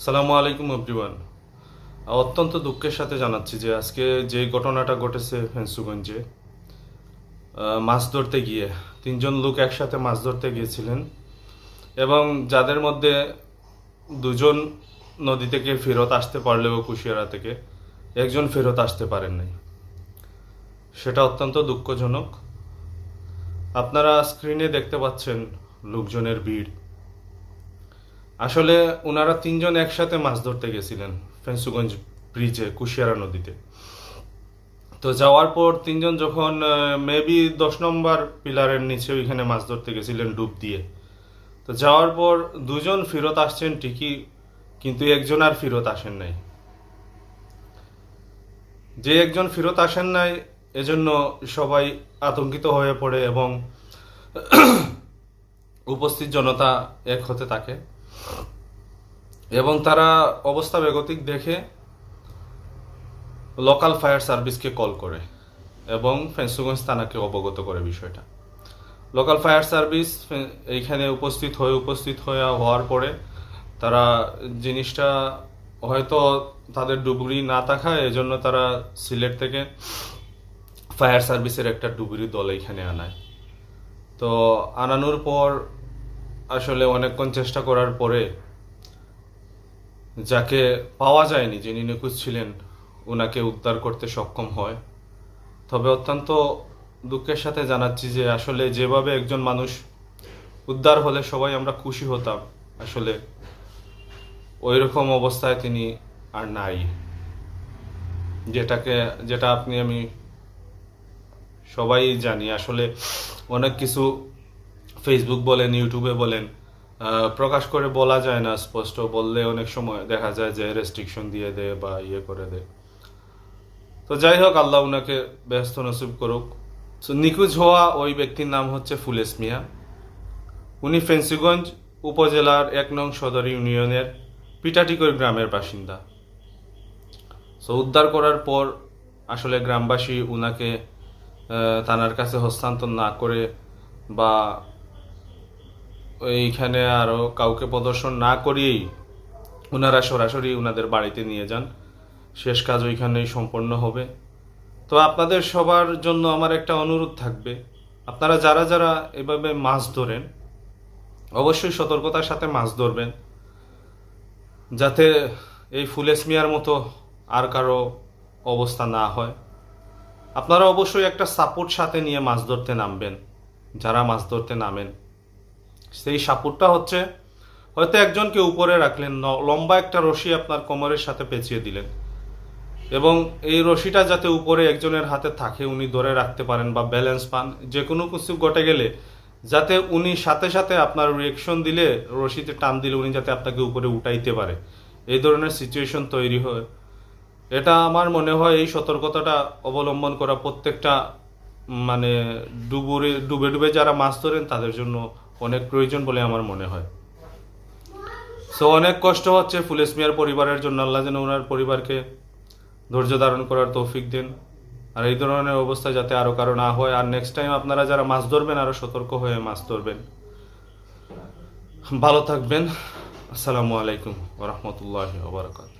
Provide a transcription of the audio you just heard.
সালামু আলাইকুম, এভরিওয়ান। অত্যন্ত দুঃখের সাথে জানাচ্ছি যে আজকে যে ঘটনাটা ঘটেছে ফেন্সুগঞ্জে মাছ ধরতে গিয়ে, তিনজন লোক একসাথে মাছ ধরতে গিয়েছিলেন এবং যাদের মধ্যে দুজন নদী থেকে ফেরত আসতে পারলেও কুশিয়ারা থেকে, একজন ফেরত আসতে পারেন নাই। সেটা অত্যন্ত দুঃখজনক। আপনারা স্ক্রিনে দেখতে পাচ্ছেন লোকজনের ভিড়। আসলে ওনারা তিনজন একসাথে মাছ ধরতে গেছিলেন ফেন্সুগঞ্জ ব্রিজে, কুশিয়ারা নদীতে। তো যাওয়ার পর তিনজন যখন মেবি দশ নম্বর পিলারের নিচে ওইখানে মাছ ধরতে গেছিলেন ডুব দিয়ে। তো যাওয়ার পর দুজন ফেরত আসছেন ঠিকই, কিন্তু একজন আর ফেরত আসেন নাই। যে একজন ফেরত আসেন নাই, এজন্য সবাই আতঙ্কিত হয়ে পড়ে এবং উপস্থিত জনতা এক হতে থাকে। এবং তারা অবস্থা বেগতিক দেখে লোকাল ফায়ার সার্ভিসকে কল করে এবং ফেন্সুগঞ্জ থানাকে অবগত করে বিষয়টা। লোকাল ফায়ার সার্ভিস এইখানে উপস্থিত হয়ে উপস্থিত হয়ে হওয়ার পরে তারা জিনিসটা হয়তো তাদের ডুবুরি না থাকায় এজন্য তারা সিলেট থেকে ফায়ার সার্ভিসের একটা ডুবুরি দল এইখানে আনায়। তো আনানোর পর আসলে অনেকক্ষণ চেষ্টা করার পরে যাকে পাওয়া যায়নি, যিনি নিখোঁজ ছিলেন ওনাকে উদ্ধার করতে সক্ষম হয়। তবে অত্যন্ত দুঃখের সাথে জানাচ্ছি যে আসলে যেভাবে একজন মানুষ উদ্ধার হলে সবাই আমরা খুশি হতাম, আসলে ওই রকম অবস্থায় তিনি আর নাই। যেটাকে, যেটা আপনি আমি সবাই জানি, আসলে অনেক কিছু ফেসবুক বলেন ইউটিউবে বলেন প্রকাশ করে বলা যায় না, স্পষ্ট বললে অনেক সময় দেখা যায় যে রেস্ট্রিকশন দিয়ে দেয় বা ইয়ে করে দেয় তো যাই হোক, আল্লাহ উনাকে ব্যস্ত নসিব করুক। তো নিখোঁজ হওয়া ওই ব্যক্তির নাম হচ্ছে ফুলেস মিয়া। উনি ফেন্সিগঞ্জ উপজেলার এক নং সদর ইউনিয়নের পিটাটিকর গ্রামের বাসিন্দা। সো উদ্ধার করার পর আসলে গ্রামবাসী উনাকে থানার কাছে হস্তান্তর না করে বা এইখানে আরও কাউকে প্রদর্শন না করিয়েই ওনারা সরাসরি ওনাদের বাড়িতে নিয়ে যান। শেষ কাজ ওইখানেই সম্পন্ন হবে। তো আপনাদের সবার জন্য আমার একটা অনুরোধ থাকবে। আপনারা যারা যারা এভাবে মাছ ধরেন, অবশ্যই সতর্কতার সাথে মাছ ধরবেন। যাতে এই ফুলেসমিয়ার মতো আর কারও অবস্থা না হয়। আপনারা অবশ্যই একটা সাপোর্ট সাথে নিয়ে মাছ ধরতে নামবেন। যারা মাছ ধরতে নামেন। সেই সাপোর্টটা হচ্ছে, হয়তো একজনকে উপরে রাখলেন লম্বা একটা রশি আপনার কোমরের সাথে পেঁচিয়ে দিলেন। এবং এই রশিটা যাতে উপরে একজনের হাতে থাকে, উনি ধরে রাখতে পারেন বা ব্যালেন্স পান, যে কোনো কিছু ঘটে গেলে, যাতে উনি সাথে সাথে আপনার রিয়েকশন দিলে, রশিতে টান দিলে উনি যাতে আপনাকে উপরে উঠাইতে পারে। এই ধরনের সিচুয়েশন তৈরি হয়। এটা আমার মনে হয় এই সতর্কতাটা অবলম্বন করা প্রত্যেকটা মানে ডুবুরে, ডুবে ডুবে যারা মাছ ধরেন, তাদের জন্য অনেক প্রয়োজন বলে আমার মনে হয়। সো অনেক কষ্ট হচ্ছে ফুলেস মিয়ার পরিবারের জন্য। আল্লাহ যেন ওনার পরিবারকে ধৈর্য ধারণ করার তৌফিক দিন। আর এই ধরনের অবস্থা যাতে আরও কারও না হয়। আর নেক্সট টাইম আপনারা যারা মাছ ধরবেন, আরও সতর্ক হয়ে মাছ ধরবেন। ভালো থাকবেন। আসসালামু আলাইকুম ওরহমতুল্লাহ ওবরাকাত